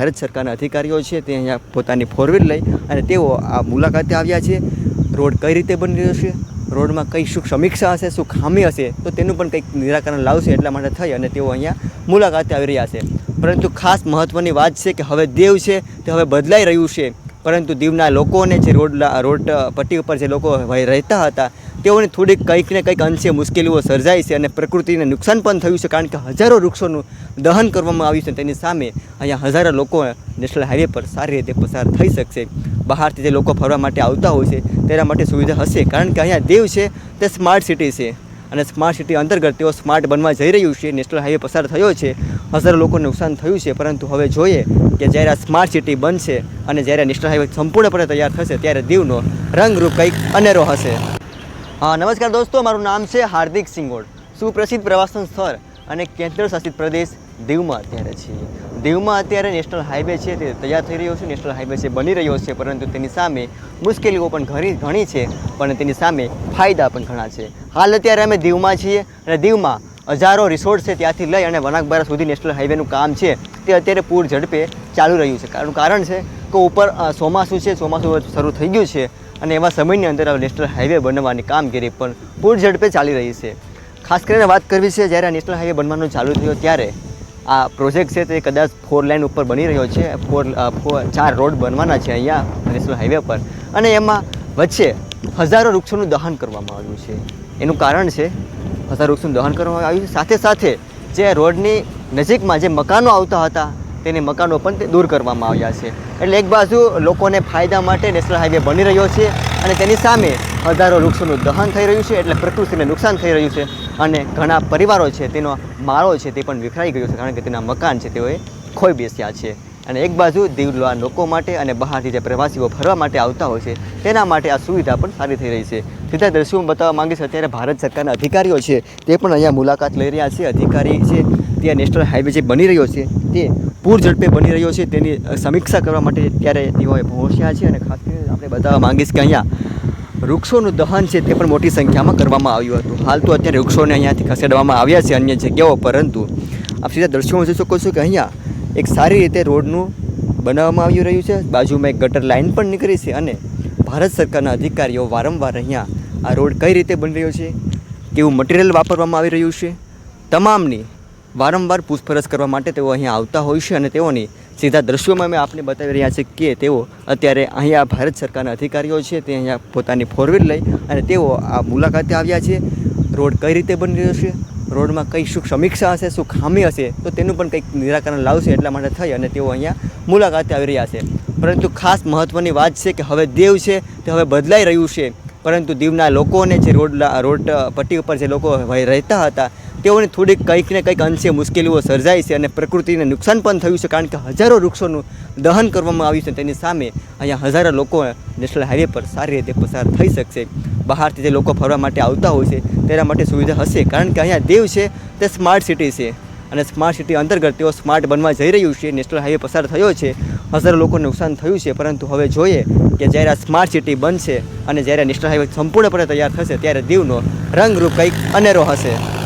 ભારત સરકારના અધિકારીઓ છે, તે અહીંયા પોતાની ફોર લઈ અને તેઓ આ મુલાકાતે આવ્યા છે. રોડ કઈ રીતે બની રહ્યો છે? રોડમાં કઈ શું સમીક્ષા હશે, શું ખામી હશે, તો તેનું પણ કંઈક નિરાકરણ લાવશે એટલા માટે થઈ અને તેઓ અહીંયા મુલાકાતે આવી રહ્યા છે. પરંતુ ખાસ મહત્ત્વની વાત છે કે હવે દેવ છે, તે હવે બદલાઈ રહ્યું છે. પરંતુ દીવના લોકોને જે રોડ રોડ પટ્ટી ઉપર જે લોકો રહેતા હતા તેઓને થોડીક કંઈક ને કંઈક અંશે મુશ્કેલીઓ સર્જાઈ છે અને પ્રકૃતિને નુકસાન પણ થયું છે, કારણ કે હજારો વૃક્ષોનું દહન કરવામાં આવ્યું છે તેની સામે અહીંયા હજારો લોકો નેશનલ હાઈવે પર સારી રીતે પસાર થઈ શકશે. બહારથી જે લોકો ફરવા માટે આવતા હોય છે, તેના માટે સુવિધા હશે, કારણ કે અહીંયા દેવ છે, તે સ્માર્ટ સિટી છે. અને સ્માર્ટ સિટી અંતર્ગત તેઓ સ્માર્ટ બનવા જઈ રહ્યું છે, નેશનલ હાઈવે પસાર થયો છે, હજારો લોકોને નુકસાન થયું છે, પરંતુ હવે જોઈએ કે જ્યારે આ સ્માર્ટ સિટી બનશે અને જ્યારે નેશનલ હાઈવે સંપૂર્ણપણે તૈયાર થશે, ત્યારે દીવનો રંગરૂપ કંઈક અનેરો હશે. નમસ્કાર દોસ્તો, મારું નામ છે હાર્દિક સિંગોડ. સુપ્રસિદ્ધ પ્રવાસન સ્થળ અને કેન્દ્ર શાસિત પ્રદેશ દીવમાં અત્યારે છીએ દીવમાં અત્યારે નેશનલ હાઈવે છે, તે તૈયાર થઈ રહ્યો છે, નેશનલ હાઈવે છે, બની રહ્યો છે, પરંતુ તેની સામે મુશ્કેલીઓ પણ ઘણી ઘણી છે, પણ તેની સામે ફાયદા પણ ઘણા છે. હાલ અત્યારે અમે દીવમાં છીએ અને દીવમાં હજારો રિસોર્ટ છે, ત્યાંથી લઈ અને વનાકબારા સુધી નેશનલ હાઈવેનું કામ છે, તે અત્યારે પૂર ઝડપે ચાલુ રહ્યું છે. કારણ કારણ છે કે ઉપર ચોમાસું છે, ચોમાસું શરૂ થઈ ગયું છે. અને એવા સમયની અંદર આ નેશનલ હાઈવે બનવાની કામગીરી પણ પૂર ઝડપે ચાલી રહી છે. ખાસ કરીને વાત કરવી છે, જ્યારે આ નેશનલ હાઈવે બનવાનું ચાલુ થયો ત્યારે આ પ્રોજેક્ટ છે તે કદાચ ફોર લાઇન ઉપર બની રહ્યો છે. ફોર ફોર, ચાર રોડ બનવાના છે અહીંયા નેશનલ હાઈવે પર. અને એમાં વચ્ચે હજારો વૃક્ષોનું દહન કરવામાં આવ્યું છે. એનું કારણ છે, હજારો વૃક્ષોનું દહન કરવામાં આવ્યું છે. સાથે સાથે જે રોડની નજીકમાં જે મકાનો આવતા હતા તેની મકાનો પણ દૂર કરવામાં આવ્યા છે. એટલે એક બાજુ લોકોને ફાયદા માટે નેશનલ હાઈવે બની રહ્યો છે અને તેની સામે હજારો વૃક્ષોનું દહન થઈ રહ્યું છે એટલે પ્રકૃતિને નુકસાન થઈ રહ્યું છે અને ઘણા પરિવારો છે તેનો માળો છે તે પણ વિખરાઈ ગયો છે કારણ કે તેના મકાન છે તેઓએ ખોઈ બેસ્યા છે. અને એક બાજુ દીવલા લોકો માટે અને બહારથી જે પ્રવાસીઓ ફરવા માટે આવતા હોય છે તેના માટે આ સુવિધા પણ સારી થઈ રહી છે. સીધા દ્રશ્યો બતાવવા માંગીશ અત્યારે ભારત સરકારના અધિકારીઓ છે તે પણ અહીંયા મુલાકાત લઈ રહ્યા છે. અધિકારી છે, ત્યાં નેશનલ હાઈવે જે બની રહ્યો છે તે પૂર ઝડપે બની રહ્યો છે તેની સમીક્ષા કરવા માટે ત્યારે તેઓએ પહોંચ્યા છે અને ખાસ કરીને આપણે બતાવવા માંગીશ કે અહીંયા વૃક્ષોનું દહન છે તે પણ મોટી સંખ્યામાં કરવામાં આવ્યું હતું. હાલ તો અત્યારે વૃક્ષોને અહીંયાથી ખસેડવામાં આવ્યા છે અન્ય જગ્યાઓ, પરંતુ આપ સીધા દ્રશ્યોમાં જોઈ શકો છો કે અહીંયા એક સારી રીતે રોડનું બનાવવામાં આવી રહ્યું છે. બાજુમાં એક ગટર લાઇન પણ નીકળી છે અને ભારત સરકારના અધિકારીઓ વારંવાર અહીંયા આ રોડ કઈ રીતે બની રહ્યો છે, કેવું મટીરિયલ વાપરવામાં આવી રહ્યું છે, તમામની વારંવાર પૂછપરછ કરવા માટે તેઓ અહીંયા આવતા હોય છે અને તેઓની સીધા દ્રશ્યોમાં અમે આપને બતાવી રહ્યા છે કે તેઓ અત્યારે અહીંયા ભારત સરકારના અધિકારીઓ છે, તે અહીંયા પોતાની ફોર વ્હીલ લઈ અને તેઓ આ મુલાકાતે આવ્યા છે. રોડ કઈ રીતે બની રહ્યો છે? રોડમાં કઈ શું સમીક્ષા હશે, શું ખામી હશે, તો તેનું પણ કંઈક નિરાકરણ લાવશે એટલા માટે થઈ અને તેઓ અહીંયા મુલાકાતે આવી રહ્યા છે. પરંતુ ખાસ મહત્ત્વની વાત છે કે હવે દેવ છે, તે હવે બદલાઈ રહ્યું છે. પરંતુ દીવના લોકોને જે રોડ રોડ પટ્ટી ઉપર જે લોકો રહેતા હતા તેઓને થોડીક કંઈક ને કંઈક અંશે મુશ્કેલીઓ સર્જાઈ છે અને પ્રકૃતિને નુકસાન પણ થયું છે, કારણ કે હજારો વૃક્ષોનું દહન કરવામાં આવ્યું છે તેની સામે અહીંયા હજારો લોકો નેશનલ હાઈવે પર સારી રીતે પસાર થઈ શકશે. બહારથી જે લોકો ફરવા માટે આવતા હોય છે, તેના માટે સુવિધા હશે, કારણ કે અહીંયા દેવ છે, તે સ્માર્ટ સિટી છે. અને સ્માર્ટ સિટી અંતર્ગત તેઓ સ્માર્ટ બનવા જઈ રહ્યું છે, નેશનલ હાઈવે પસાર થયો છે, હજારો લોકોને નુકસાન થયું છે, પરંતુ હવે જોઈએ કે જ્યારે આ સ્માર્ટ સિટી બનશે અને જ્યારે નેશનલ હાઈવે સંપૂર્ણપણે તૈયાર થશે, ત્યારે દીવનો રંગરૂપ કંઈક અનેરો હશે.